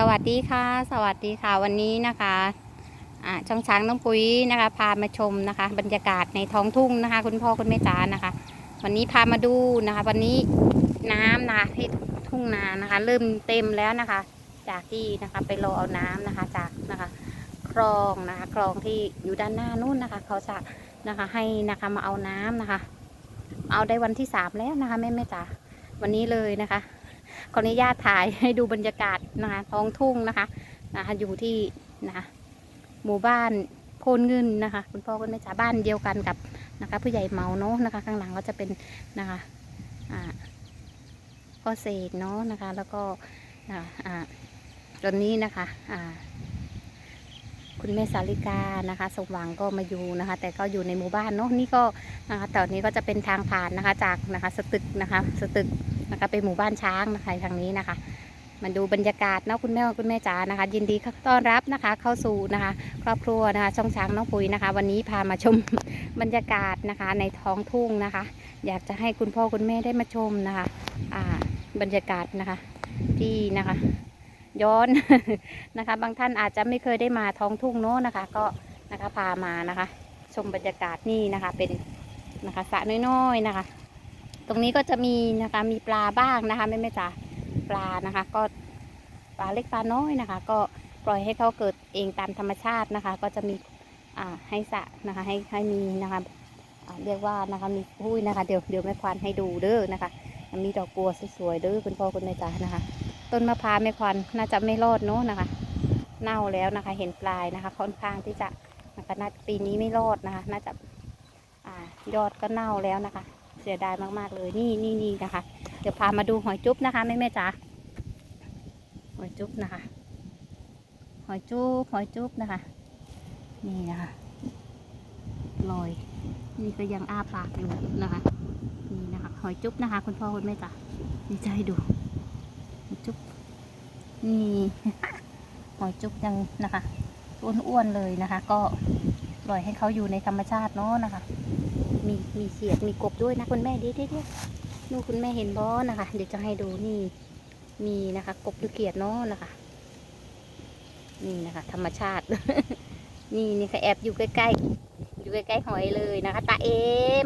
สวัสดีค่ะ สวัสดีค่ะวันนี้นะคะช่องช้างน้องปุ๋ยนะคะ พามาชมนะคะ บรรยากาศในท้องทุ่งนะคะ คุณพ่อคุณแม่จ๋านะคะ วันนี้พามาดูนะคะ วันนี้น้ำนะคะที่ทุ่งนานะคะ เริ่มเต็มแล้วนะคะ จากที่นะคะไปรอเอาน้ำนะคะจากนะคะคลองนะคะคลองที่อยู่ด้านหน้านู่นนะคะ เขาจะนะคะให้นะคะมาเอาน้ำนะคะ เอาได้วันที่สามแล้วนะคะแม่แม่จ๋าวันนี้เลยนะคะ ขออนุญาตถ่ายให้ดูบรรยากาศนะคะท้องทุ่งนะคะนะคะอยู่ที่นะคะหมู่บ้านโพนเงินนะคะ คุณพ่อคุณแม่จ๋าบ้านเดียวกันกับนะคะ ผู้ใหญ่เมาเนาะนะคะ ข้างหลังก็จะเป็นนะคะอ่าพ่อเศษเนาะนะคะ แล้วก็อ่าอ่าตอนนี้นะคะอ่าคุณแม่สาลิกานะคะสมหวังก็มาอยู่นะคะ แต่ก็อยู่ในหมู่บ้านเนาะนี่ก็นะคะตอนนี้ก็จะเป็นทางผ่านนะคะจากนะคะ สตึกนะคะ สตึก นะคะไปหมู่บ้านช้างนะคะทางนี้นะคะมาดูบรรยากาศเนาะคุณแม่คุณแม่จ๋านะคะ ยินดีต้อนรับนะคะ เข้าสู่นะคะ ครอบครัวนะคะช่องช้างน้องปุ๋ยนะคะ วันนี้พามาชมบรรยากาศนะคะในท้องทุ่งนะคะ อยากจะให้คุณพ่อคุณแม่ได้มาชมนะคะอ่าบรรยากาศนะคะที่นะคะ ย้อนนะคะ บางท่านอาจจะไม่เคยได้มาท้องทุ่งเนาะนะคะ ก็นะคะพามานะคะ ชมบรรยากาศนี่นะคะเป็นนะคะสระน้อยๆนะคะ ตรงนี้ก็จะมีนะคะมีปลาบ้างนะคะไม่ไม่จ๋าปลานะคะ ก็ปลาเล็กปลาน้อยนะคะ ก็ปล่อยให้เขาเกิดเองตามธรรมชาตินะคะ ก็จะมีอ่าให้สะนะคะให้ให้มีนะคะเรียกว่านะคะมีพุ้ยนะคะ เดี๋ยวเดี๋ยวแม่ควานให้ดูเด้อนะคะ มีดอกบัวสวยๆเด้อคุณพ่อคุณแม่จ๋านะคะ ต้นมะพร้าวแม่ควานน่าจะไม่รอดเนาะนะคะ เน่าแล้วนะคะ เห็นปลายนะคะ ค่อนข้างที่จะนะคะน่าปีนี้ไม่รอดนะคะ น่าจะอ่ายอดก็เน่าแล้วนะคะ สียดายมากๆเลยนี่นี่นี่นะคะ เดี๋ยวพามาดูหอยจุ๊บนะคะแม่แม่จ๋าหอยจุ๊บนะคะ หอยจุ๊บหอยจุ๊บนะคะ นี่นะคะลอยนี่ก็ยังอ้าปากอยู่นะคะนี่นะคะหอยจุ๊บนะคะ คุณพ่อคุณแม่จ๋านี่จดูหอยจุ๊บนี่หอยจุ๊บยังนะคะอ้วนๆเลยนะคะ ก็ปล่อยให้เขาอยู่ในธรรมชาติเนาะนะคะ มีมีเสียดมีกบด้วยนะคุณแม่ดิดิดินู่นคุณแม่เห็นบอสนะคะ เดี๋ยวจะให้ดูนี่ มีนะคะ กบดูเกียดเนาะนะคะ นี่นะคะ ธรรมชาติ นี่นี่ค่ะแอบอยู่ใกล้ๆอยู่ใกล้ๆหอยเลยนะคะตาเอ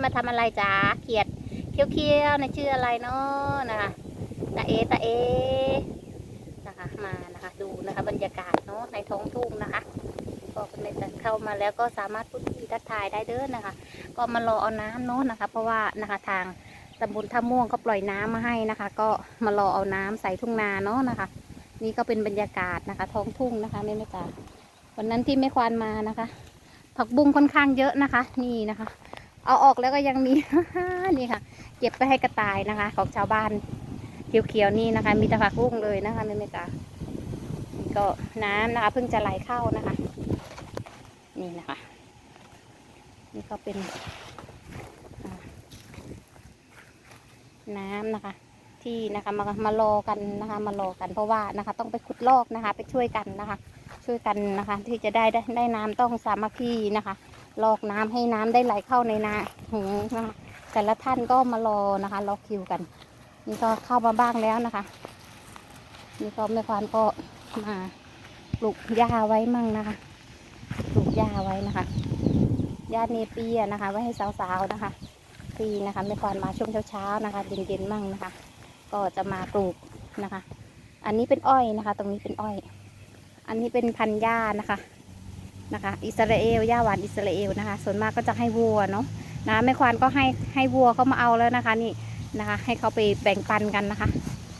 มาทำอะไรจ้าเขียดเคี้ยวๆนะชื่ออะไรเนาะนะคะตาเอตาเอนะคะมานะคะ ดูนะคะ บรรยากาศเนาะในท้องทุ่งนะคะ ก็คุณแม่จะเข้ามาแล้วก็สามารถพูดคุยทักทายได้เด้อนะคะ ก็มารอเอาน้ำเนาะนะคะ เพราะว่านะคะทางตำบลท่าม่วงก็ปล่อยน้ำมาให้นะคะ ก็มารอเอาน้ำใส่ทุ่งนาเนาะนะคะ นี่ก็เป็นบรรยากาศนะคะ ท้องทุ่งนะคะแม่แม่จ๋าวันนั้นที่แม่ควานมานะคะ ผักบุ้งค่อนข้างเยอะนะคะ นี่นะคะ เอาออกแล้วก็ยังมี นี่ค่ะ เก็บไปให้กระต่ายนะคะ ของชาวบ้านเขียวๆนี่นะคะ มีแต่ผักบุ้งเลยนะคะแม่แม่จ๋าก็น้ำนะคะเพิ่งจะไหลเข้านะคะ นี่นะคะ นี่ก็เป็นน้ำนะคะที่นะคะมามารอกันนะคะมารอกันเพราะว่านะคะ ต้องไปขุดลอกนะคะ ไปช่วยกันนะคะ ช่วยกันนะคะ ที่จะได้ได้ได้น้ำต้องสามัคคีนะคะ ลอกน้ำให้น้ำได้ไหลเข้าในนาหูนะคะแต่ละท่านก็มารอนะคะรอคิวกัน นี่ก็เข้ามาบ้างแล้วนะคะนี่ก็แม่ควานก็มาปลูกหญ้าไว้มั่งนะคะ ปลูกหญ้าไว้นะคะหญ้าเนเปียนะคะ ไว้ให้สาวๆนะคะทีนะคะไม่ควรมาช่วงเช้าๆนะคะเย็นๆมั่งนะคะ ก็จะมาปลูกนะคะ อันนี้เป็นอ้อยนะคะ ตรงนี้เป็นอ้อย อันนี้เป็นพันหญ้านะคะนะคะ อิสราเอลหญ้าหวานอิสราเอลนะคะ ส่วนมากก็จะให้วัวเนาะนะแม่ควานก็ให้ให้วัวเขามาเอาแล้วนะคะนี่นะคะ ให้เขาไปแบ่งปันกันนะคะ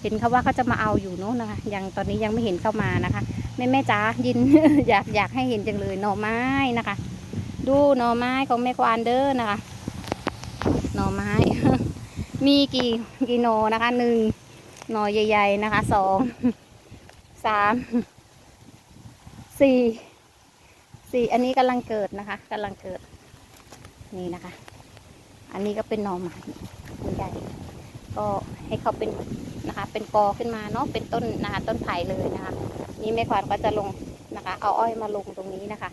เห็นเขาว่าเขาจะมาเอาอยู่เนาะนะคะยังตอนนี้ยังไม่เห็นเข้ามานะคะ ม่แม่จ๋ายินอยากอยากให้เห็นจังเลยหน่อไม้นะคะ ดูหน่อไม้ของแม่ควานเด้อนะคะ หน่อไม้ มีกี่กี่หน่อนะคะหนึ่งหน่อใหญ่ๆนะคะสองสามสี่สี่อันนี้กำลังเกิดนะคะกำลังเกิด นี่นะคะ อันนี้ก็เป็นหน่อไม้ใหญ่ก็ให้เขาเป็น นะคะ เป็นกอขึ้นมาเนาะเป็นต้นนะคะต้นไผ่เลยนะคะ นี่แม่ขวานก็จะลงนะคะ เอาอ้อยมาลงตรงนี้นะคะ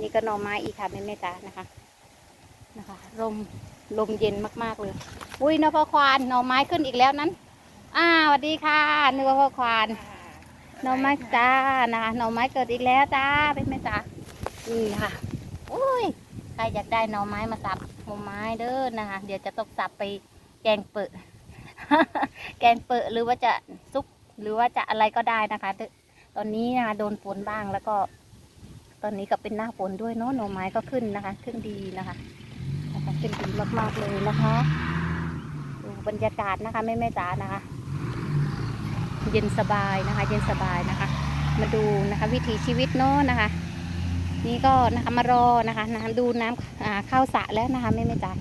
นี่ก็หน่อไม้อีกค่ะแม่แม่จ๋านะคะนะคะลมลมเย็นมากๆเลย อุ้ยนพควานหน่อไม้ขึ้นอีกแล้วนั้น อ่าสวัสดีค่ะนึกว่าพ่อควานหน่อไม้จ้านะคะหน่อไม้เกิดอีกแล้วจ้าเป็นไหมจ้านี่ค่ะโอ้ยใครอยากได้หน่อไม้มาสับหน่อไม้เด้อนะคะ เดี๋ยวจะต้องสับไปแกงเปอะ แกงเปอะหรือว่าจะซุปหรือว่าจะอะไรก็ได้นะคะ ตอนนี้นะคะโดนฝนบ้างแล้วก็ ตอนนี้ก็เป็นหน้าฝนด้วยเนาะหน่อไม้ก็ขึ้นนะคะ ขึ้นดีนะคะนะคะขึ้นดีมากๆเลยนะคะดูบรรยากาศนะคะแม่แม่จ๋านะคะ เย็นสบายนะคะ เย็นสบายนะคะ มาดูนะคะ วิถีชีวิตเนาะนะคะ นี่ก็นะคะมารอนะคะน้ำดูน้ำเข้าสระแล้วนะคะแม่แม่จ๋า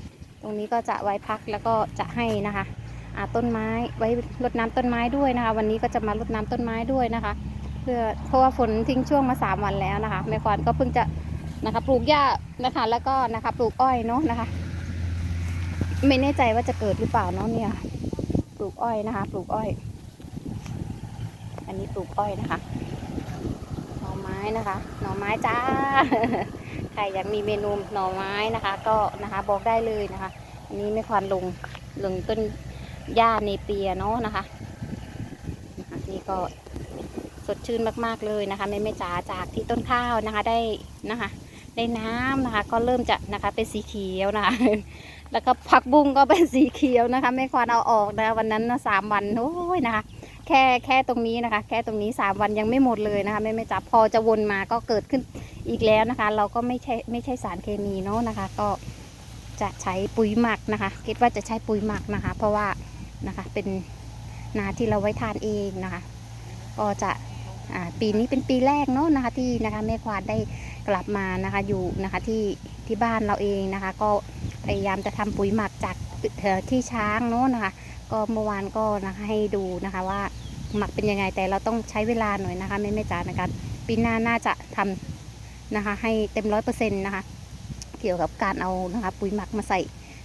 ตรงนี้ก็จะไว้พักแล้วก็จะให้นะคะ ต้นไม้ไว้รดน้ำต้นไม้ด้วยนะคะ วันนี้ก็จะมารดน้ำต้นไม้ด้วยนะคะ เพื่อเพราะว่าฝนทิ้งช่วงมาสามวันแล้วนะคะแม่ควานก็เพิ่งจะนะคะปลูกหญ้านะคะ แล้วก็นะคะปลูกอ้อยเนาะนะคะ ไม่แน่ใจว่าจะเกิดหรือเปล่าเนาะเนี่ยปลูกอ้อยนะคะ ปลูกอ้อย อันนี้ปลูกอ้อยนะคะหน่อไม้นะคะ หน่อไม้จ้าใครอยากมีเมนูหน่อไม้นะคะ ก็นะคะบอกได้เลยนะคะ อันนี้ไม่ควรลงลงต้น หญ้าเนเปียเนาะนะคะ นี่ก็สดชื่นมากๆเลยนะคะแม่แม่จ๋าจากที่ต้นข้าวนะคะได้นะคะได้น้ำนะคะ ก็เริ่มจะนะคะเป็นสีเขียวนะคะ แล้วก็ผักบุ้งก็เป็นสีเขียวนะคะไม่ควรเอาออกนะคะวันนั้นนะสามวันโอ้ยนะคะ แค่แค่ตรงนี้นะคะ แค่ตรงนี้สามวันยังไม่หมดเลยนะคะแม่แม่จ๋าพอจะวนมาก็เกิดขึ้นอีกแล้วนะคะ เราก็ไม่ใช่ไม่ใช่สารเคมีเนาะนะคะ ก็จะใช้ปุ๋ยหมักนะคะ คิดว่าจะใช้ปุ๋ยหมักนะคะ เพราะว่า นะคะ เป็นนาที่เราไว้ทานเองนะคะ ก็จะปีนี้เป็นปีแรกเนาะนะคะที่นะคะแม่ควานได้กลับมานะคะอยู่นะคะที่ที่บ้านเราเองนะคะ ก็พยายามจะทำปุ๋ยหมักจากเอ่อที่ช้างเนาะนะคะ ก็เมื่อวานก็นะคะให้ดูนะคะว่าหมักเป็นยังไงแต่เราต้องใช้เวลาหน่อยนะคะแม่แม่จ๋านะคะปีหน้าน่าจะทำนะคะ ให้เต็มร้อยเปอร์เซ็นต์นะคะ เกี่ยวกับการเอานะคะ ปุ๋ยหมักมาใส่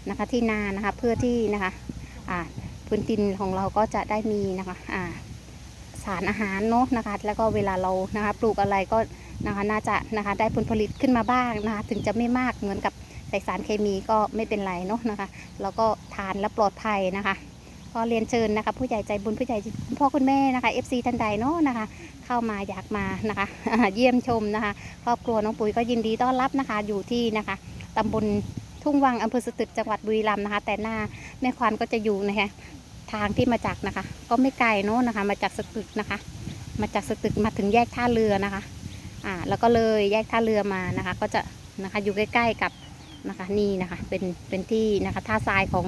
นะคะที่นานะคะเพื่อที่นะคะ พื้นดินของเราก็จะได้มีนะคะอ่าสารอาหารเนาะนะคะ แล้วก็เวลาเรานะคะปลูกอะไรก็นะคะน่าจะนะคะได้ผลผลิตขึ้นมาบ้างนะคะถึงจะไม่มากเหมือนกับใส่สารเคมีก็ไม่เป็นไรเนาะนะคะ แล้วก็ทานและปลอดภัยนะคะ ก็เรียนเชิญนะคะ ผู้ใหญ่ใจบุญผู้ใหญ่คุณพ่อคุณแม่นะคะ FC ท่านใดเนาะนะคะ เข้ามาอยากมานะคะ เยี่ยมชมนะคะ ครอบครัวน้องปุ๋ยก็ยินดีต้อนรับนะคะ อยู่ที่นะคะตำบลทุ่งวังอำเภอสตึกจังหวัดบุรีรัมย์นะคะ แต่หน้าแม่ควานก็จะอยู่นะคะ ทางที่มาจากนะคะ ก็ไม่ไกลเนาะนะคะ มาจากสตึกนะคะ มาจากสตึกมาถึงแยกท่าเรือนะคะอ่าแล้วก็เลยแยกท่าเรือมานะคะ ก็จะนะคะอยู่ใกล้ ๆกับนะคะนี่นะคะเป็นเป็นที่นะคะท่าทรายของ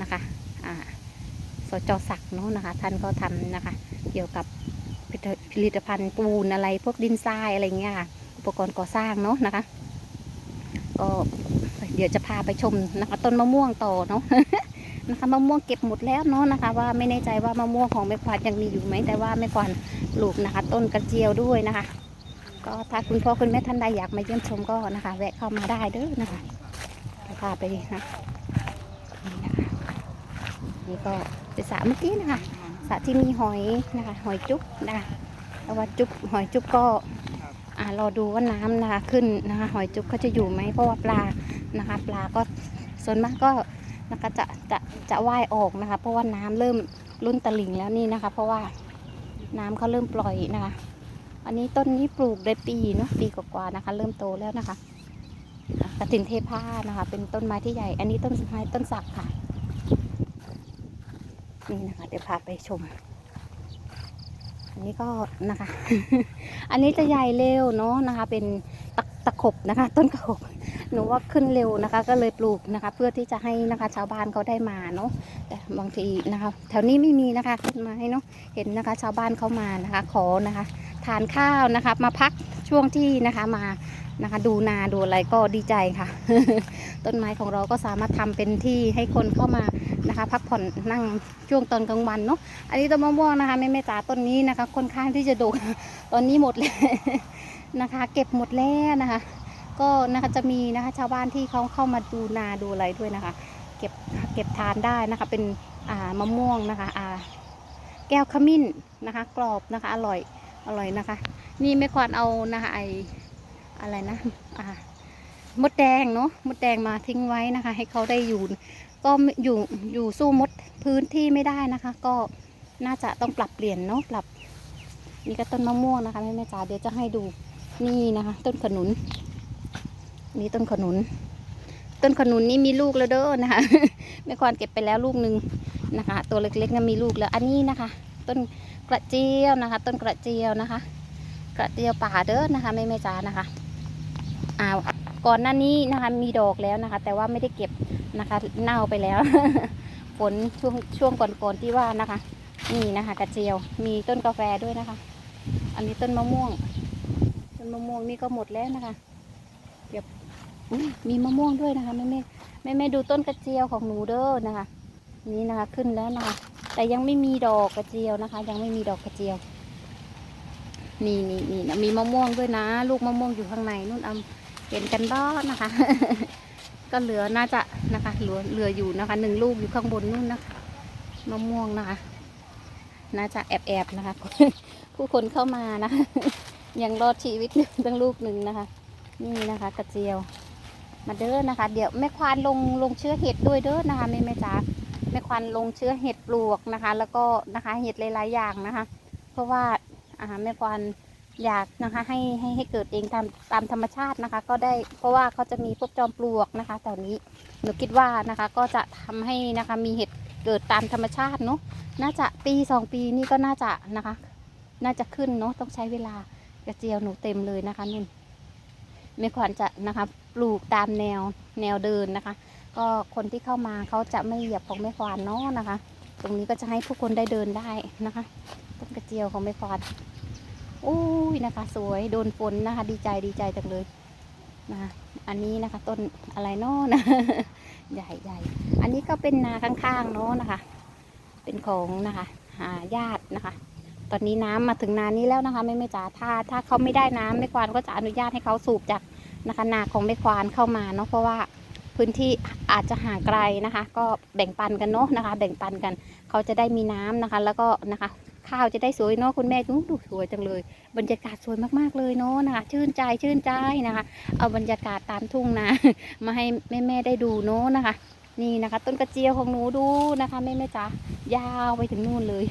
นะคะอ่าสจศักดิ์เนาะนะคะ ท่านก็ทำนะคะ เกี่ยวกับผลิตภัณฑ์ปูนอะไรพวกดินทรายอะไรเงี้ยค่ะอุปกรณ์ก่อสร้างเนาะนะคะ ก็เดี๋ยวจะพาไปชมนะคะต้นมะม่วงต่อเนาะ นะคะมะม่วงเก็บหมดแล้วเนาะนะคะ ว่าไม่แน่ใจว่ามะม่วงของแม่ควานยังมีอยู่ไหมแต่ว่าแม่ควานปลูกนะคะ ต้นกระเจียวด้วยนะคะ ก็ถ้าคุณพ่อคุณแม่ท่านใดอยากมาเยี่ยมชมก็นะคะ แวะเข้ามาได้เด้อนะคะเดี๋ยวพาไปนะนี่นะคะนี่ก็เป็นสระเมื่อกี้นะคะสระที่มีหอยนะคะ หอยจุ๊บนะคะแต่ว่าจุ๊บหอยจุ๊บก็อ่ารอดูว่าน้ำนะคะขึ้นนะคะ หอยจุ๊บเขาจะอยู่ไหมเพราะว่าปลานะคะ ปลาก็ส่วนมากก็นะคะจะจะ จะว่ายออกนะคะ เพราะว่าน้ำเริ่มรุ่นตลิ่งแล้วนี่นะคะ เพราะว่าน้ำเขาเริ่มปล่อยนะคะ อันนี้ต้นนี้ปลูกได้ปีเนาะปีกว่าๆนะคะ เริ่มโตแล้วนะคะกระถินเทผ้านะคะ เป็นต้นไม้ที่ใหญ่ อันนี้ต้นไม้ต้นสักค่ะนี่นะคะ เดี๋ยวพาไปชม อันนี้ก็นะคะ อันนี้จะใหญ่เร็วเนาะนะคะ เป็นตะตะขบนะคะ ต้นตะขบ หนูว่าขึ้นเร็วนะคะ ก็เลยปลูกนะคะ เพื่อที่จะให้นะคะชาวบ้านเขาได้มาเนาะแต่บางทีนะคะ แถวนี้ไม่มีนะคะต้นไม้เนาะเห็นนะคะ ชาวบ้านเขามานะคะ ขอนะคะทานข้าวนะคะ มาพักช่วงที่นะคะมานะคะ ดูนาดูอะไรก็ดีใจค่ะ ต้นไม้ของเราก็สามารถทำเป็นที่ให้คนเข้ามานะคะ พักผ่อนนั่งช่วงตอนกลางวันเนาะอันนี้ต้นมะม่วงนะคะแม่แม่จ๋าต้นนี้นะคะค่อนข้างที่จะดกตอนนี้หมดเลยนะคะ เก็บหมดแล้วนะคะ ก็นะคะจะมีนะคะชาวบ้านที่เขาเข้ามาดูนาดูอะไรด้วยนะคะ เก็บเก็บทานได้นะคะเป็นอ่ามะม่วงนะคะอ่าแก้วขมิ้นนะคะ กรอบนะคะ อร่อยอร่อยนะคะ นี่ไม่ควรเอานะคะไออะไรนะอ่ามดแดงเนาะมดแดงมาทิ้งไว้นะคะ ให้เขาได้อยู่ ก็อยู่อยู่สู้มดพื้นที่ไม่ได้นะคะ ก็น่าจะต้องปรับเปลี่ยนเนาะปรับนี่ก็ต้นมะม่วงนะคะแม่แม่จ๋าเดี๋ยวจะให้ดูนี่นะคะ ต้นขนุน นี่ต้นขนุน ต้นขนุนนี่มีลูกแล้วเด้อนะคะแม่ควานเก็บไปแล้วลูกหนึ่งนะคะ ตัวเล็กๆนะมีลูกแล้ว อันนี้นะคะ ต้นกระเจียวนะคะ ต้นกระเจียวนะคะ กระเจียวป่าเด้อนะคะแม่แม่จ๋านะคะอ้าวก่อนหน้านี้นะคะ มีดอกแล้วนะคะ แต่ว่าไม่ได้เก็บนะคะ เน่าไปแล้วฝนช่วงช่วงก่อนๆที่ว่านะคะ นี่นะคะ กระเจียวมีต้นกาแฟด้วยนะคะ อันนี้ต้นมะม่วง ต้นมะม่วงนี่ก็หมดแล้วนะคะเก็บอุ๊ย มีมะม่วงด้วยนะคะแม่แม่แม่แม่ดูต้นกระเจียวของหนูเด้อนะคะ นี่นะคะขึ้นแล้วนะคะ แต่ยังไม่มีดอกกระเจียวนะคะ ยังไม่มีดอกกระเจียว นี่นี่นี่มีมะม่วงด้วยนะ ลูกมะม่วงอยู่ข้างในนู่นเอาเห็นกันบ้านะคะ ก็เหลือน่าจะนะคะ เหลือเหลืออยู่นะคะหนึ่งลูกอยู่ข้างบนนู่นนะคะมะม่วงนะคะ น่าจะแอบแอบนะคะ ผู้คนเข้ามานะคะยังรอดชีวิตอยู่ตั้งลูกหนึ่งนะคะ นี่นะคะ กระเจียว มาเด้อนะคะ เดี๋ยวแม่ควานลงลงเชื้อเห็ดด้วยเด้อนะคะแม่แม่จ๋าแม่ควานลงเชื้อเห็ดปลวกนะคะ แล้วก็นะคะเห็ดหลายๆอย่างนะคะ เพราะว่าอ่าแม่ควานอยากนะคะให้ให้ให้เกิดเองตามตามธรรมชาตินะคะ ก็ได้เพราะว่าเขาจะมีพวกจอมปลวกนะคะแถวนี้หนูคิดว่านะคะก็จะทำให้นะคะมีเห็ดเกิดตามธรรมชาติเนาะน่าจะปีสองปีนี่ก็น่าจะนะคะ น่าจะขึ้นเนาะต้องใช้เวลากระเจียวหนูเต็มเลยนะคะนุ่นแม่ขวัญจะนะคะ ลูกตามแนวแนวเดินนะคะ ก็คนที่เข้ามาเขาจะไม่เหยียบของแม่ควานเนาะนะคะ ตรงนี้ก็จะให้ผู้คนได้เดินได้นะคะต้นกระเจียวของแม่ควานอุ้ยนะคะ สวยโดนฝนนะคะ ดีใจดีใจจังเลยนะคะอันนี้นะคะต้นอะไรเนาะนะใหญ่ใหญ่อันนี้ก็เป็นนาข้างๆเนาะนะคะ เป็นของนะคะหาญาตินะคะ ตอนนี้น้ำมาถึงนานี้แล้วนะคะแม่แม่จ๋าถ้าถ้าเขาไม่ได้น้ำแม่ควานก็จะอนุญาตให้เขาสูบจาก นะคะนาของแม่ควานเข้ามาเนาะเพราะว่าพื้นที่อาจจะห่างไกลนะคะ ก็แบ่งปันกันเนาะนะคะ แบ่งปันกันเขาจะได้มีน้ำนะคะ แล้วก็นะคะ ข้าวจะได้สวยเนาะคุณแม่ดูดูสวยจังเลย บรรยากาศสวยมากๆเลยเนาะนะคะ ชื่นใจชื่นใจนะคะ เอาบรรยากาศตามทุ่งนามาให้แม่แม่ๆได้ดูเนาะนะคะ นี่นะคะ ต้นกระเจียวของหนูดูนะคะแม่แม่จ๋ายาวไปถึงนู่นเลย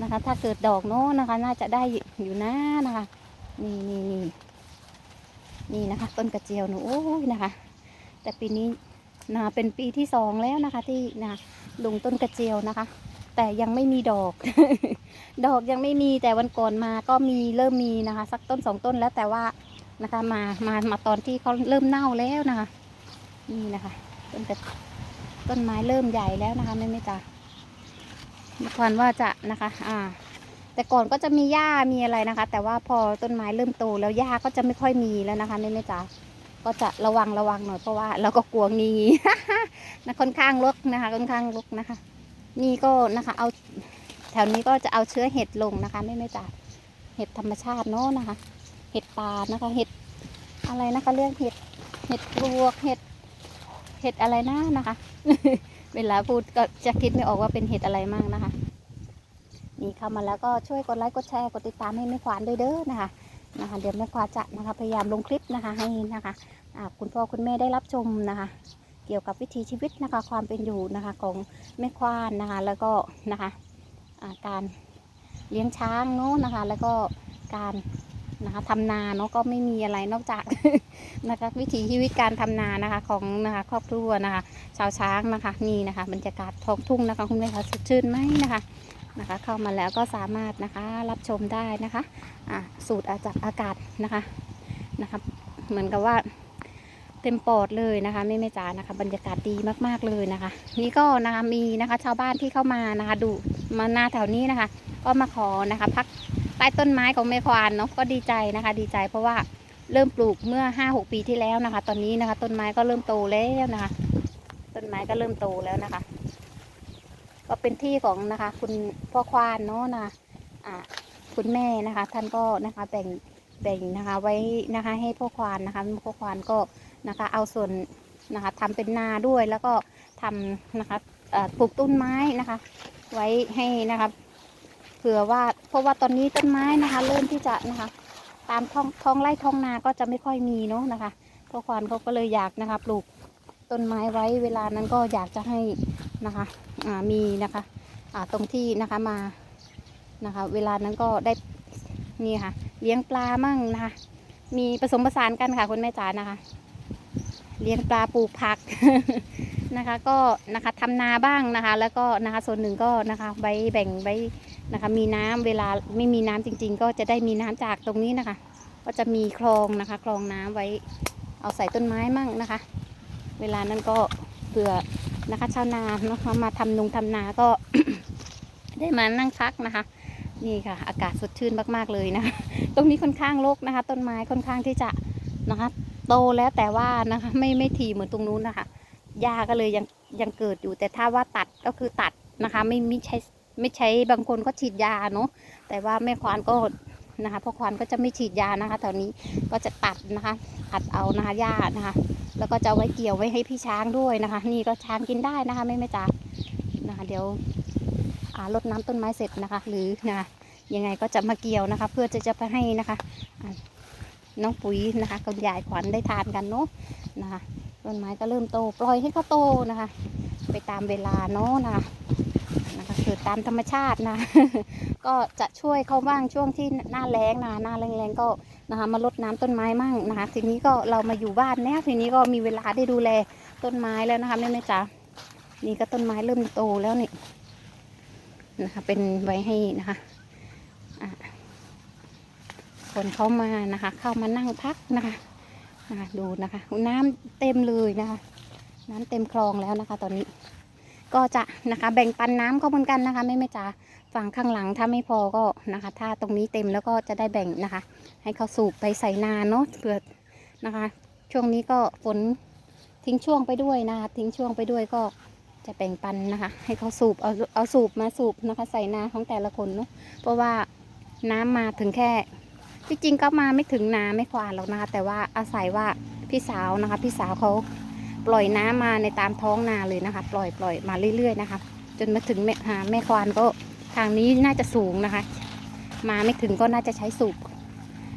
นะคะ ถ้าเกิดดอกเนาะนะคะ น่าจะได้อยู่นะนะคะ นี่นี่นี่ นี่นะคะ ต้นกระเจียวหนูโอ้ยนะคะ แต่ปีนี้นะเป็นปีที่สองแล้วนะคะ ที่นะลงต้นกระเจียวนะคะ แต่ยังไม่มีดอก ดอกยังไม่มีแต่วันก่อนมาก็มีเริ่มมีนะคะ สักต้นสองต้นแล้วแต่ว่านะคะมามามาตอนที่เขาเริ่มเน่าแล้วนะคะนี่นะคะ ต้นกระต้นไม้เริ่มใหญ่แล้วนะคะไม่ไม่จ๋าเมื่อวานว่าจะนะคะ อ่า แต่ก่อนก็จะมีหญ้ามีอะไรนะคะ แต่ว่าพอต้นไม้เริ่มโตแล้วหญ้าก็จะไม่ค่อยมีแล้วนะคะไม่ไม่จ๋าก็จะระวังระวังหน่อยเพราะว่าเราก็กลัวงีนะค่อนข้างรกนะคะ ค่อนข้างรกนะคะ นี่ก็นะคะ เอาแถวนี้ก็จะเอาเชื้อเห็ดลงนะคะไม่ไม่จ๋าเห็ดธรรมชาติเนาะนะคะ เห็ดป่านะคะ เห็ดอะไรนะคะเรื่องเห็ดเห็ดปลวกเห็ดเห็ดอะไรนะนะคะ เวลาพูดก็จะคิดไม่ออกว่าเป็นเห็ดอะไรมั่งนะคะ นี่เข้ามาแล้วก็ช่วยกดไลค์กดแชร์กดติดตามให้แม่ขวานด้วยเด้อนะคะนะคะเดี๋ยวแม่ขวานจะนะคะพยายามลงคลิปนะคะให้นะคะคุณพ่อคุณแม่ได้รับชมนะคะ เกี่ยวกับวิถีชีวิตนะคะความเป็นอยู่นะคะของแม่ควานนะคะแล้วก็นะคะการเลี้ยงช้างเนาะนะคะ แล้วก็การนะคะทำนาเนาะก็ไม่มีอะไรนอกจากนะคะวิถีชีวิตการทำนานะคะของนะคะครอบครัวนะคะ ชาวช้างนะคะนี่นะคะบรรยากาศท้องทุ่งนะคะคุณแม่คะสดชื่นไหมนะคะ นะคะ เข้ามาแล้วก็สามารถนะคะรับชมได้นะคะอ่าสูดอาจากอากาศนะคะนะคะเหมือนกับว่าเต็มปอดเลยนะคะแม่แม่จ๋านะคะ บรรยากาศดีมากๆเลยนะคะ นี่ก็นะคะมีนะคะชาวบ้านที่เข้ามานะคะดูมาหน้าแถวนี้นะคะ ก็มาขอนะคะพักใต้ต้นไม้ของแม่ควานเนาะก็ดีใจนะคะ ดีใจเพราะว่าเริ่มปลูกเมื่อห้าหกปีที่แล้วนะคะ ตอนนี้นะคะ ต้นไม้ก็เริ่มโตแล้วนะคะ ต้นไม้ก็เริ่มโตแล้วนะคะ ก็เป็นที่ของนะคะ คุณพ่อควานเนาะนะอ่าคุณแม่นะคะ ท่านก็นะคะแบ่งแบ่งนะคะไว้นะคะให้พ่อควานนะคะพ่อควานก็นะคะเอาส่วนนะคะทำเป็นนาด้วยแล้วก็ทำนะคะปลูกต้นไม้นะคะ ไว้ให้นะคะเผื่อว่าเพราะว่าตอนนี้ต้นไม้นะคะ เริ่มที่จะนะคะ ตามท้องท้องไร่ท้องนาก็จะไม่ค่อยมีเนาะนะคะพ่อควานเขาก็เลยอยากนะคะ ปลูกต้นไม้ไว้เวลานั้นก็อยากจะให้ นะคะมีนะคะตรงที่นะคะมานะคะ เวลานั้นก็ได้นี่ค่ะ เลี้ยงปลามั่งนะคะ มีผสมผสานกันค่ะคุณแม่จ๋านะคะ เลี้ยงปลาปลูกผักนะคะ ก็นะคะทำนาบ้างนะคะ แล้วก็นะคะส่วนหนึ่งก็นะคะไว้แบ่งไว้นะคะ มีน้ำเวลาไม่มีน้ำจริง ๆ ก็จะได้มีน้ำจากตรงนี้นะคะ ก็จะมีคลองนะคะคลองน้ำไว้เอาใส่ต้นไม้มั่งนะคะ เวลานั้นก็เผื่อ นะคะชาวนาเนาะมามาทำนุงทำนาก็ได้มานั่งพักนะคะ นี่ค่ะ อากาศสดชื่นมากๆเลยนะคะตรงนี้ค่อนข้างรกนะคะ ต้นไม้ค่อนข้างที่จะนะคะโตแล้วแต่ว่านะคะไม่ไม่ถี่เหมือนตรงนู้นนะคะหญ้าก็เลยยังยังเกิดอยู่แต่ถ้าว่าตัดก็คือตัดนะคะ ไม่ไม่ใช้ไม่ใช้บางคนก็ฉีดยาเนาะแต่ว่าแม่ควานก็ นะคะพ่อควานก็จะไม่ฉีดยานะคะแถวนี้ก็จะตัดนะคะ ตัดเอานะคะหญ้านะคะ แล้วก็จะไว้เกี่ยวไว้ให้พี่ช้างด้วยนะคะ นี่ก็ช้างกินได้นะคะไม่ไม่จ๋านะคะเดี๋ยวอารดน้ำต้นไม้เสร็จนะคะ หรือนะคะยังไงก็จะมาเกี่ยวนะคะ เพื่อจะจะไปให้นะคะน้องปุ๋ยนะคะกับยายขวัญได้ทานกันเนาะนะคะต้นไม้ก็เริ่มโตปล่อยให้เขาโตนะคะ ไปตามเวลาเนาะนะคะนะคะ เกิดตามธรรมชาตินะ ก็จะช่วยเขาบ้างช่วงที่หน้าแล้งนะหน้าแรงๆก็นะคะมารดน้ำต้นไม้มั่งนะคะทีนี้ก็เรามาอยู่บ้านเนี่ยทีนี้ก็มีเวลาได้ดูแลต้นไม้แล้วนะคะแม่แม่จ๋านี่ก็ต้นไม้เริ่มโตแล้วนี่นะคะเป็นไว้ให้นะคะคนเขามานะคะ เข้ามานั่งพักนะคะนะคะดูนะคะ น้ำเต็มเลยนะคะ น้ำเต็มคลองแล้วนะคะ ตอนนี้ ก็จะนะคะแบ่งปันน้ำเขาเหมือนกันนะคะแม่แม่จ๋าฝั่งข้างหลังถ้าไม่พอก็นะคะ ถ้าตรงนี้เต็มแล้วก็จะได้แบ่งนะคะ ให้เขาสูบไปใส่นาเนาะเผื่อนะคะ ช่วงนี้ก็ฝนทิ้งช่วงไปด้วยนะคะทิ้งช่วงไปด้วยก็จะแบ่งปันนะคะ ให้เขาสูบเอาเอาสูบมาสูบนะคะ ใส่นาของแต่ละคนเนาะเพราะว่าน้ำมาถึงแค่ที่จริงก็มาไม่ถึงนาไม่ควานหรอกนะคะแต่ว่าอาศัยว่าพี่สาวนะคะ พี่สาวเขา ปล่อยน้ำมาในตามท้องนาเลยนะคะ ปล่อยปล่อยมาเรื่อยๆนะคะ จนมาถึงแม่หาแม่ควานก็ทางนี้น่าจะสูงนะคะ มาไม่ถึงก็น่าจะใช้สูบ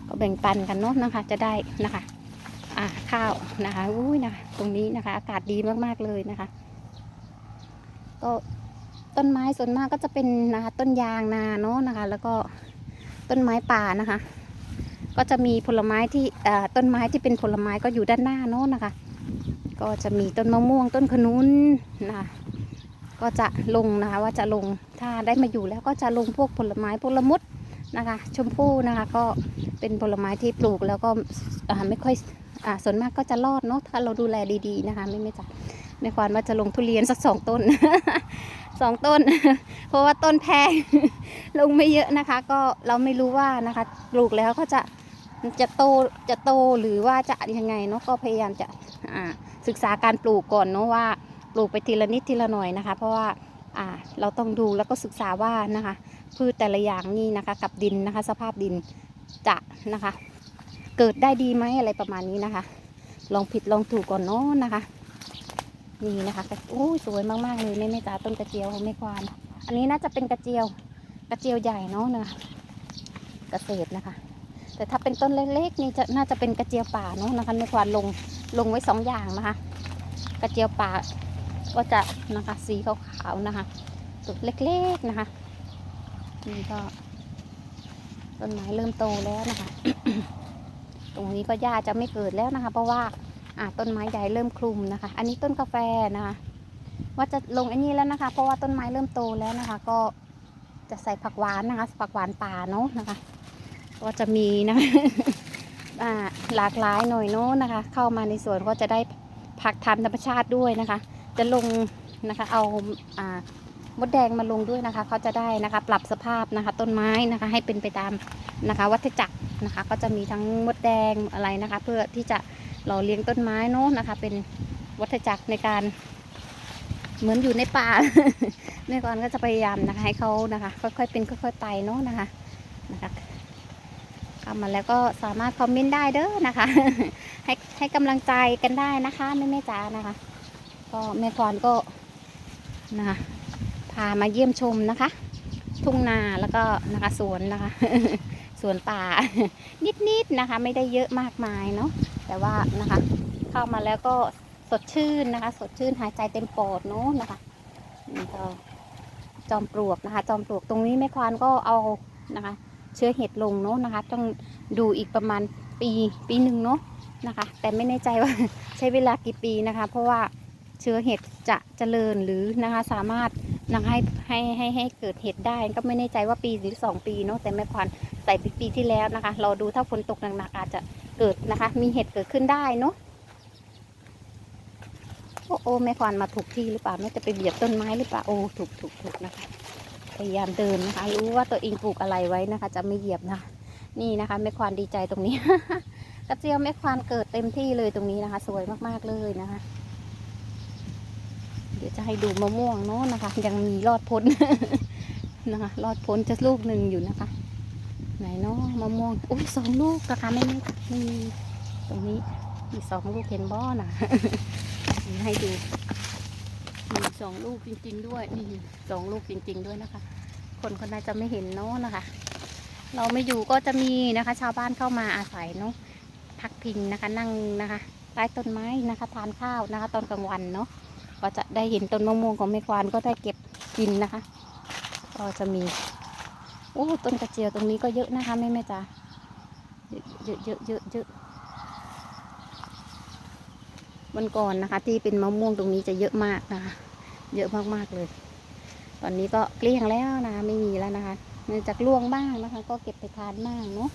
ก็แบ่งปันกันเนาะนะคะ จะได้นะคะอ่าข้าวนะคะอุ้ยนะคะตรงนี้นะคะ อากาศดีมากๆเลยนะคะ ก็ต้นไม้ส่วนมากก็จะเป็นนะคะต้นยางนาเนาะนะคะ แล้วก็ต้นไม้ป่านะคะ ก็จะมีผลไม้ที่ต้นไม้ที่เป็นผลไม้ก็อยู่ด้านหน้าเนาะนะคะ ก็จะมีต้นมะม่วงต้นขนุนนะก็จะลงนะคะว่าจะลงถ้าได้มาอยู่แล้วก็จะลงพวกผลไม้พวกละมุดนะคะ ชมพู่นะคะก็เป็นผลไม้ที่ปลูกแล้วก็ไม่ค่อยอส่วนมากก็จะรอดเนาะถ้าเราดูแลดีๆนะคะ ไม่ไม่จ้ะไม่ควรว่าจะลงทุเรียนสักสองต้นสองต้น เพราะว่าต้นแพงลงไม่เยอะนะคะ ก็เราไม่รู้ว่านะคะปลูกแล้วก็จะจะโตจะโตหรือว่าจะยังไงเนาะก็พยายามจะอ่า ศึกษาการปลูกก่อนเนาะว่าปลูกไปทีละนิดทีละหน่อยนะคะ เพราะว่าอ่าเราต้องดูแล้วก็ศึกษาว่านะคะ พืชแต่ละอย่างนี่นะคะ กับดินนะคะ สภาพดินจะนะคะ เกิดได้ดีไหมอะไรประมาณนี้นะคะ ลองผิดลองถูกก่อนเนาะนะคะนี่นะคะโอ้สวยมากๆเลยแม่แม่จ๋าต้นกระเจียวของแม่ควานอันนี้น่าจะเป็นกระเจียวกระเจียวใหญ่เนาะนะคะเกษตรนะคะ แต่ถ้าเป็นต้นเล็กๆนี่จะน่าจะเป็นกระเจียวป่าเนาะนะคะแม่ควานลงลงไว้สองอย่างนะคะ กระเจียวป่าก็จะนะคะสีขาวๆนะคะตุดเล็กๆนะคะนี่ก็ต้นไม้เริ่มโตแล้วนะคะ ตรงนี้ก็หญ้าจะไม่เกิดแล้วนะคะ เพราะว่าอ่าต้นไม้ใหญ่เริ่มคลุมนะคะ อันนี้ต้นกาแฟนะคะ ว่าจะลงอันนี้แล้วนะคะ เพราะว่าต้นไม้เริ่มโตแล้วนะคะ ก็จะใส่ผักหวานนะคะ ผักหวานป่าเนาะนะคะ ก็จะมีนะคะหลากหลายหน่อยเนาะนะคะ เข้ามาในสวนก็จะได้ผักทำธรรมชาติด้วยนะคะ จะลงนะคะเอาอ่ามดแดงมาลงด้วยนะคะเขาจะได้นะคะปรับสภาพนะคะ ต้นไม้นะคะให้เป็นไปตามนะคะ วัฏจักรนะคะ ก็จะมีทั้งมดแดงอะไรนะคะ เพื่อที่จะหล่อเลี้ยงต้นไม้เนาะนะคะ เป็นวัฏจักรในการ เหมือนอยู่ในป่าแม่กอนก็จะพยายามนะคะ ให้เขานะคะ ค่อยๆเป็นค่อยๆไปเนาะนะคะนะคะ เข้ามาแล้วก็สามารถคอมเมนต์ได้เด้อนะคะ ให้ให้กำลังใจกันได้นะคะแม่แม่จ๋านะคะ ก็แม่กอนก็นะคะพามาเยี่ยมชมนะคะ ทุ่งนาแล้วก็นะคะสวนนะคะสวนป่า นิดๆนะคะ ไม่ได้เยอะมากมายเนาะแต่ว่านะคะ เข้ามาแล้วก็สดชื่นนะคะ สดชื่นหายใจเต็มปอดเนาะนะคะนี่ก็จอมปลวกนะคะ จอมปลวกตรงนี้แม่ควานก็เอานะคะ เชื้อเห็ดลงเนาะนะคะ ต้องดูอีกประมาณปีปีหนึ่งเนาะนะคะ แต่ไม่แน่ใจว่าใช้เวลากี่ปีนะคะ เพราะว่าเชื้อเห็ดจะเจริญหรือนะคะสามารถนะะให้ให้ให้ให้เกิดเห็ดได้ก็ไม่แน่ใจว่าปีหรือสองปีเนาะแต่แม่ควานใส่ปีปีที่แล้วนะคะรอดูถ้าฝนตกหนักๆอาจจะเกิดนะคะ มีเห็ดเกิดขึ้นได้เนาะโอ้โอ้แม่ควานมาถูกที่หรือเปล่าแม่จะไปเบียดต้นไม้หรือเปล่าโอ้ถูกถูกถูกนะคะ พยายามเดินนะคะ รู้ว่าตัวเองปลูกอะไรไว้นะคะ จะไม่เหยียบนะนี่นะคะแม่ควานดีใจตรงนี้ กระเจียวแม่ควานเกิดเต็มที่เลยตรงนี้นะคะ สวยมากๆเลยนะคะ เดี๋ยวจะให้ดูมะม่วงเนาะนะคะ ยังมีรอดพ้นนะคะรอดพ้นจะลูกหนึ่งอยู่นะคะ ไหนเนาะมะม่วงอุ้ยสองลูกนะคะไม่ไม่ไม่มีตรงนี้มีสองลูกเห็นบ่อนะนี่ให้ดู สองลูกจริง ๆ ด้วยนี่สองลูกจริง ๆ ด้วยนะคะ คนคนน่าจะไม่เห็นเนาะนะคะ เราไม่อยู่ก็จะมีนะคะ ชาวบ้านเข้ามาอาศัยเนาะพักพิงนะคะ นั่งนะคะใต้ต้นไม้นะคะ ทานข้าวนะคะ ตอนกลางวันเนาะก็จะได้เห็นต้นมะม่วงของแม่ควานก็ได้เก็บกินนะคะ ก็จะมีโอ้ต้นกระเจียวตรงนี้ก็เยอะนะคะแม่แม่จ๋าเยอะเยอะเยอะเยอะวันก่อนนะคะ ที่เป็นมะม่วงตรงนี้จะเยอะมากนะคะ เยอะมากๆเลย ตอนนี้ก็เกลี้ยงแล้วนะคะไม่มีแล้วนะคะเนื่องจากล่วงบ้างนะคะ ก็เก็บไปทานบ้างเนาะ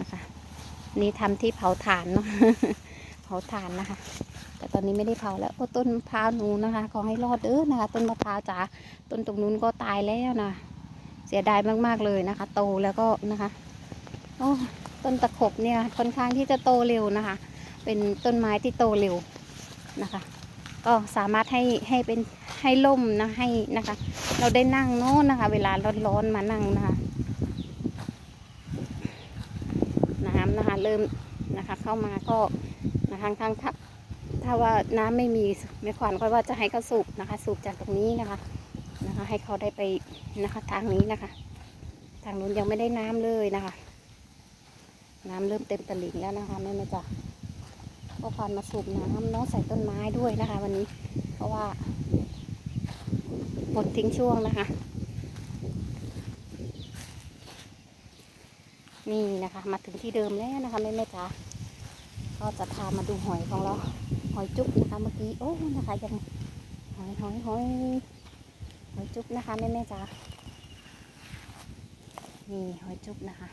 นะคะ นี่ทำที่เผาถ่านเนาะเผาถ่านนะคะ แต่ตอนนี้ไม่ได้เผาแล้วโอ้ต้นมะพร้าวหนูนะคะ ขอให้รอดเด้อนะคะ ต้นมะพร้าวจ๋าต้นตรงนู้นก็ตายแล้วนะเสียดายมากๆเลยนะคะ โตแล้วก็นะคะโอ้ต้นตะขบเนี่ยค่อนข้างที่จะโตเร็วนะคะ เป็นต้นไม้ที่โตเร็วนะคะ ก็สามารถให้ให้เป็นให้ล่มนะให้นะคะ เราได้นั่งเนาะนะคะ เวลาร้อนๆมานั่งนะคะน้ำนะคะเริ่มนะคะ เข้ามาก็นะคะทางถ้าถ้าว่าน้ำไม่มีแม่ขวัญก็ว่าจะให้เขาสูบนะคะ สูบจากตรงนี้นะคะนะคะ ให้เขาได้ไปนะคะทางนี้นะคะ ทางนู้นยังไม่ได้น้ำเลยนะคะ น้ำเริ่มเต็มตลิ่งแล้วนะคะแม่แม่จ๋า ก็ควานมาสูบน้ำเนาะใส่ต้นไม้ด้วยนะคะ วันนี้ เพราะว่าหมดทิ้งช่วงนะคะ นี่นะคะ มาถึงที่เดิมแล้วนะคะแม่แม่จ๋าก็จะพามาดูหอยของเรา หอยจุ๊บนะคะ เมื่อกี้โอ้นะคะยังหอยหอยหอยหอยจุ๊บนะคะแม่แม่จ๋านี่หอยจุ๊บนะคะ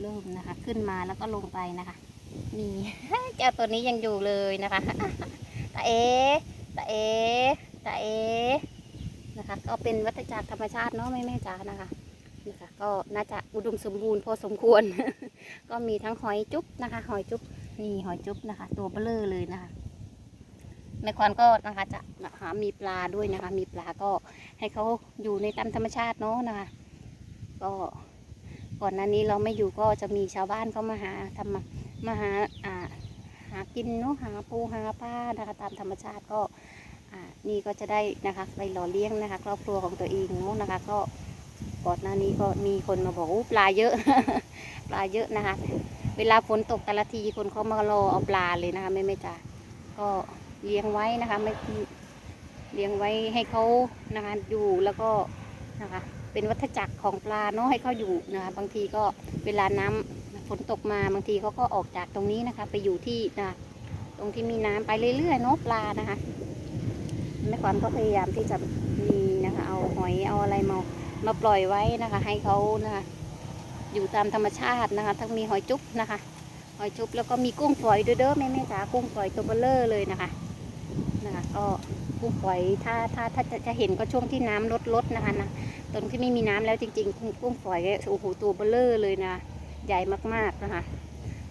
เริ่มนะคะ ขึ้นมาแล้วก็ลงไปนะคะ นี่เจ้าตัวนี้ยังอยู่เลยนะคะตาเอตาเอตาเอนะคะ ก็เป็นวัฏจักรธรรมชาติเนาะแม่แม่จ๋านะคะนะคะก็น่าจะอุดมสมบูรณ์พอสมควร ก็มีทั้งหอยจุ๊บนะคะ หอยจุ๊บนี่หอยจุ๊บนะคะ ตัวเบลอเลยนะคะแม่ควานก็นะคะจะหามีปลาด้วยนะคะ มีปลาก็ให้เขาอยู่ในตามธรรมชาติเนาะนะคะ ก็ก่อนหน้านี้เราไม่อยู่ก็จะมีชาวบ้านเขามาหาทำมา มาหาอ่าหากินเนาะหาปูหาปลานะคะตามธรรมชาติก็อ่านี่ก็จะได้นะคะไปหล่อเลี้ยงนะคะ ครอบครัวของตัวเองเนาะนะคะ ก็ก่อนหน้านี้ก็มีคนมาบอกปลาเยอะ ปลาเยอะนะคะ เวลาฝนตกแต่ละทีคนเขามารอเอาปลาเลยนะคะไม่ไม่จ่าก็เลี้ยงไว้นะคะไม่เลี้ยงไว้ให้เขานะคะอยู่แล้วก็นะคะเป็นวัฏจักรของปลาเนาะให้เขาอยู่นะคะบางทีก็เวลาน้ำ ฝนตกมาบางทีเขาก็ออกจากตรงนี้นะคะ ไปอยู่ที่นะตรงที่มีน้ำไปเรื่อยๆเนาะปลานะคะแม่ขวัญก็พยายามที่จะมีนะคะ เอาหอยเอาอะไรมามาปล่อยไว้นะคะ ให้เขานะคะอยู่ตามธรรมชาตินะคะ ทั้งมีหอยจุ๊บนะคะหอยจุ๊บแล้วก็มีกุ้งฝอยด้วยเด้อแม่แม่จ๋ากุ้งฝอยตัวเบลเลอร์เลยนะคะนะคะ ก็กุ้งฝอยถ้าถ้าถ้าจะจะเห็นก็ช่วงที่น้ำลดลดนะคะนะตรงที่ไม่มีน้ำแล้วจริงๆกุ้งกุ้งฝอยเนี่ยโอ้โหตัวเบลเลอร์เลยนะ ใหญ่มาก ๆนะคะ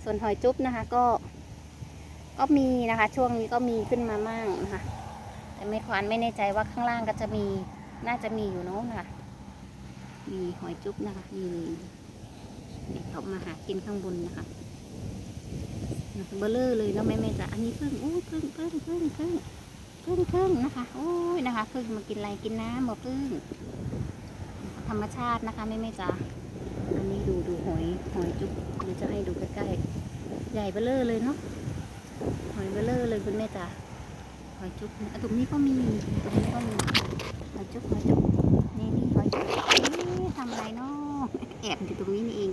ส่วนหอยจุ๊บนะคะก็ ก็มีนะคะ ช่วงนี้ก็มีขึ้นมามั่งนะคะ แต่ไม่ควานไม่แน่ใจว่าข้างล่างก็จะมีน่าจะมีอยู่เนาะนะคะมีหอยจุ๊บนะคะนี่นี่เขามาหากินข้างบนนะคะเบลเลอร์เลยแล้วแม่แม่จ๋าอันนี้พึ่งโอ้ยพึ่งพึ่งพึ่งพึ่งพึ่งพึ่งนะคะ โอ้ยนะคะพึ่งมากินอะไรกินน้ำบ่พึ่งธรรมชาตินะคะไม่ไม่จ๋า อันนี้ดูดูหอยหอยจุ๊บเดี๋ยวจะให้ดูใกล้ๆใหญ่เบ้อเลอเลยเนาะหอยเบ้อเลอเลยคุณแม่จ๋าหอยจุ๊บอะตรงนี้ก็มีตรงนี้ก็มีหอยจุ๊บหอยจุ๊บนี่นี่หอยจุ๊บนี่ทำอะไรเนาะแอบอยู่ตรงนี้นี่เอง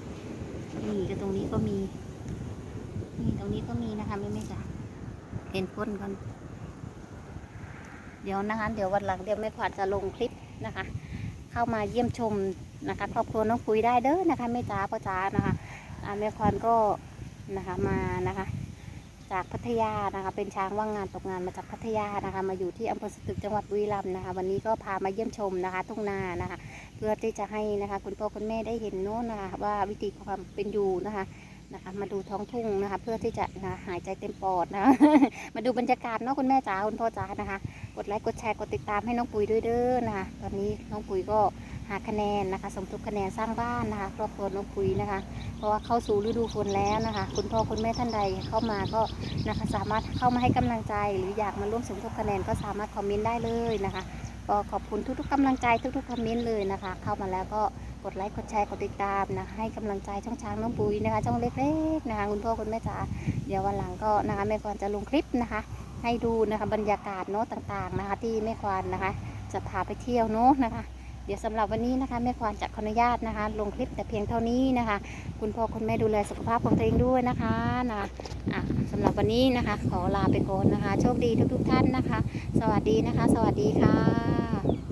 นี่ก็ตรงนี้ก็มีนี่ตรงนี้ก็มีนะคะแม่แม่จ๋าเห็นก้นก่อนเดี๋ยวนะคะเดี๋ยววันหลังเดี๋ยวแม่ขวัญจะลงคลิปนะคะ เข้ามาเยี่ยมชม นะคะครอบครัวน้องปุยได้เด้อนะคะแม่จ๋าพ่อจ๋านะคะอาแม่ขวัญก็นะคะมานะคะ จากพัทยานะคะเป็นช้างว่างงานตกงานมาจากพัทยานะคะมาอยู่ที่อำเภอสตึกจังหวัดบุรีรัมย์นะคะ วันนี้ก็พามาเยี่ยมชมนะคะทุ่งนานะคะ เพื่อที่จะให้นะคะคุณพ่อคุณแม่ได้เห็นโน้นนะคะว่าวิธีความเป็นอยู่นะคะนะคะมาดูท้องทุ่งนะคะ เพื่อที่จะนะหายใจเต็มปอดนะมาดูบรรยากาศเนาะคุณแม่จ๋าคุณพ่อจ๋านะคะ กดไลค์กดแชร์กดติดตามให้น้องปุ๋ยด้วยเด้อนะคะตอนนี้น้องปุ๋ยก็ หาคะแนนนะคะ สมทบคะแนนสร้างบ้านนะคะ ครอบครัวน้องปุ๋ยนะคะ เพราะว่าเข้าสู่ฤดูฝนแล้วนะคะ คุณพ่อคุณแม่ท่านใดเข้ามาก็นะคะ สามารถเข้ามาให้กำลังใจ หรืออยากมาร่วมสมทบคะแนนก็สามารถคอมเมนต์ได้เลยนะคะก็ขอบคุณทุกๆกำลังใจทุกๆคอมเมนต์เลยนะคะ เข้ามาแล้วก็กดไลค์กดแชร์กดติดตามนะให้กำลังใจช่องช้างน้องปุ๋ยนะคะ ช่องเล็กๆนะคะ คุณพ่อคุณแม่จ๋าเดี๋ยววันหลังก็นะคะแม่ก่อนจะลงคลิปนะคะ ให้ดูนะคะบรรยากาศเนาะต่างๆนะคะ ที่แม่ควานนะคะ จะพาไปเที่ยวเนาะนะคะ ดี๋ยวสำหรับวันนี้นะคะแม่ควานจะขออนุญาตนะคะ ลงคลิปแต่เพียงเท่านี้นะคะ คุณพ่อคุณแม่ดูแลสุขภาพของตัวเองด้วยนะคะนะะสำหรับวันนี้นะคะ ขอลาไปก่อนนะคะ โชคดีทุกๆท่านนะคะ สวัสดีนะคะ สวัสดีค่ะ